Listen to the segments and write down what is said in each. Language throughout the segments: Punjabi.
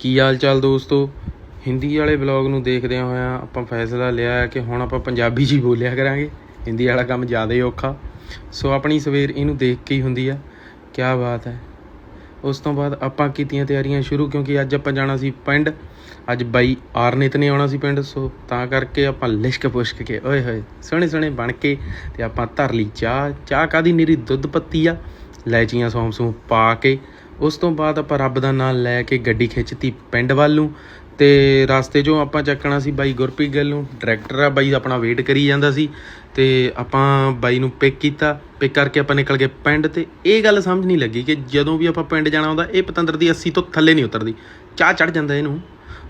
ਕੀ ਹਾਲ ਚਾਲ ਦੋਸਤੋ? ਹਿੰਦੀ ਵਾਲੇ ਵਲੌਗ ਨੂੰ ਦੇਖਦਿਆਂ ਹੋਇਆਂ ਆਪਾਂ ਫੈਸਲਾ ਲਿਆ ਹੈ ਕਿ ਹੁਣ ਆਪਾਂ ਪੰਜਾਬੀ 'ਚ ਹੀ ਬੋਲਿਆ ਕਰਾਂਗੇ। ਹਿੰਦੀ ਵਾਲਾ ਕੰਮ ਜ਼ਿਆਦਾ ਹੀ ਔਖਾ। ਸੋ ਆਪਣੀ ਸਵੇਰ ਇਹਨੂੰ ਦੇਖ ਕੇ ਹੀ ਹੁੰਦੀ ਆ। ਕੀ ਬਾਤ ਹੈ। ਉਸ ਤੋਂ ਬਾਅਦ ਆਪਾਂ ਕੀਤੀਆਂ ਤਿਆਰੀਆਂ ਸ਼ੁਰੂ ਕਿਉਂਕਿ ਅੱਜ ਆਪਾਂ ਜਾਣਾ ਸੀ ਪਿੰਡ। ਅੱਜ ਬਾਈ ਆਰਨਿਤ ਨੇ ਆਉਣਾ ਸੀ ਪਿੰਡ, ਸੋ ਤਾਂ ਕਰਕੇ ਆਪਾਂ ਲਿਸ਼ਕ ਪੁਸ਼ਕ ਕੇ, ਓਏ ਹੋਏ, ਸੋਹਣੇ ਸੋਹਣੇ ਬਣ ਕੇ ਤੇ ਆਪਾਂ ਧਰ ਲਈ ਚਾਹ। ਚਾਹ ਕਾਦੀ ਨੀਰੀ ਦੁੱਧ ਪੱਤੀ ਆ। ਲੈਚੀਆਂ ਸੌਂਫ ਸੂੰਫ ਪਾ ਕੇ ਉਸ ਤੋਂ ਬਾਅਦ ਆਪਾਂ ਰੱਬ ਦਾ ਨਾਮ ਲੈ ਕੇ ਗੱਡੀ ਖਿੱਚਤੀ ਪਿੰਡ ਵੱਲ ਨੂੰ। ਤੇ ਰਸਤੇ 'ਚੋਂ ਆਪਾਂ ਚੱਕਣਾ ਸੀ ਬਾਈ ਗੁਰਪ੍ਰੀਤ ਗੱਲ ਨੂੰ। ਡਾਇਰੈਕਟਰ ਆ, ਬਾਈ ਆਪਣਾ ਵੇਟ ਕਰੀ ਜਾਂਦਾ ਸੀ। ਤੇ ਆਪਾਂ ਬਾਈ ਨੂੰ ਪਿਕ ਕੀਤਾ। ਪਿਕ ਕਰਕੇ ਆਪਾਂ ਨਿਕਲ ਗਏ ਪਿੰਡ ਤੇ। ਇਹ ਗੱਲ ਸਮਝ ਨਹੀਂ ਲੱਗੀ ਕਿ ਜਦੋਂ ਵੀ ਆਪਾਂ ਪਿੰਡ ਜਾਣਾ ਹੁੰਦਾ, ਇਹ ਪਤੰਦਰ ਦੀ 80 ਤੋਂ ਥੱਲੇ ਨਹੀਂ ਉਤਰਦੀ। ਚਾਹ ਚੜ ਜਾਂਦਾ ਇਹਨੂੰ।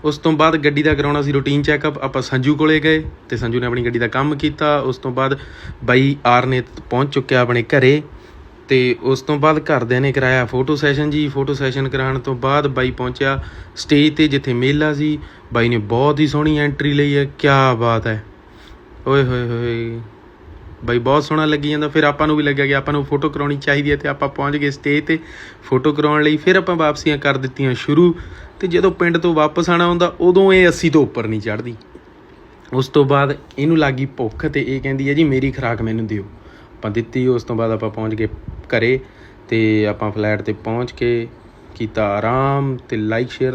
ਉਸ ਤੋਂ ਬਾਅਦ ਗੱਡੀ ਦਾ ਕਰਾਉਣਾ ਸੀ ਰੂਟੀਨ ਚੈੱਕਅਪ ਆਪਾਂ ਸੰਜੂ ਕੋਲੇ ਗਏ ਤੇ ਸੰਜੂ ਨੇ ਆਪਣੀ ਗੱਡੀ ਦਾ ਕੰਮ ਕੀਤਾ। ਉਸ ਤੋਂ ਬਾਅਦ ਬਾਈ ਆਰ ਨੇ ਪਹੁੰਚ ਚੁੱਕਿਆ ਆਪਣੇ ਘਰੇ। ਤੇ ਉਸ ਤੋਂ ਬਾਅਦ ਘਰਦਿਆਂ ਨੇ ਕਰਾਇਆ ਫੋਟੋ ਸੈਸ਼ਨ ਜੀ। ਫੋਟੋ ਸੈਸ਼ਨ ਕਰਾਉਣ ਤੋਂ ਬਾਅਦ ਬਾਈ ਪਹੁੰਚਿਆ ਸਟੇਜ ਤੇ, ਜਿੱਥੇ ਮੇਲਾ ਸੀ। ਬਾਈ ਨੇ ਬਹੁਤ ਹੀ ਸੋਹਣੀ ਐਂਟਰੀ ਲਈ ਹੈ। ਕੀ ਬਾਤ ਹੈ। ਓਏ ਹੋਏ ਹੋਏ। ਬਾਈ ਬਹੁਤ ਸੋਹਣਾ ਲੱਗੀ ਜਾਂਦਾ। ਫਿਰ ਆਪਾਂ ਨੂੰ ਵੀ ਲੱਗਿਆ ਕਿ ਆਪਾਂ ਨੂੰ ਫੋਟੋ ਕਰਾਉਣੀ ਚਾਹੀਦੀ ਹੈ ਤੇ ਆਪਾਂ ਪਹੁੰਚ ਗਏ ਸਟੇਜ ਤੇ। ਫੋਟੋ ਕਰਾਉਣ ਲਈ ਫਿਰ ਆਪਾਂ ਵਾਪਸੀਆਂ ਕਰ ਦਿੱਤੀਆਂ ਸ਼ੁਰੂ। ਤੇ ਜਦੋਂ ਪਿੰਡ ਤੋਂ ਵਾਪਸ ਆਣਾ ਹੁੰਦਾ, ਉਦੋਂ ਇਹ 80 ਤੋਂ ਉੱਪਰ ਨਹੀਂ ਚੜਦੀ ਉਸ ਤੋਂ ਬਾਅਦ ਇਹਨੂੰ ਲੱਗੀ ਭੁੱਖ ਤੇ ਇਹ ਕਹਿੰਦੀ ਹੈ, ਜੀ ਮੇਰੀ ਖੁਰਾਕ ਮੈਨੂੰ ਦਿਓ। ਆਪਾਂ ਦਿੱਤੀ, ਉਸ ਤੋਂ ਬਾਅਦ ਆਪਾਂ ਪਹੁੰਚ ਗਏ ਘਰੇ ਤੇ ਆਪਾਂ ਫਲੈਟ ਤੇ ਪਹੁੰਚ ਕੇ ਕੀਤਾ ਆਰਾਮ ਤੇ ਲਾਈਕ ਸ਼ੇਅਰ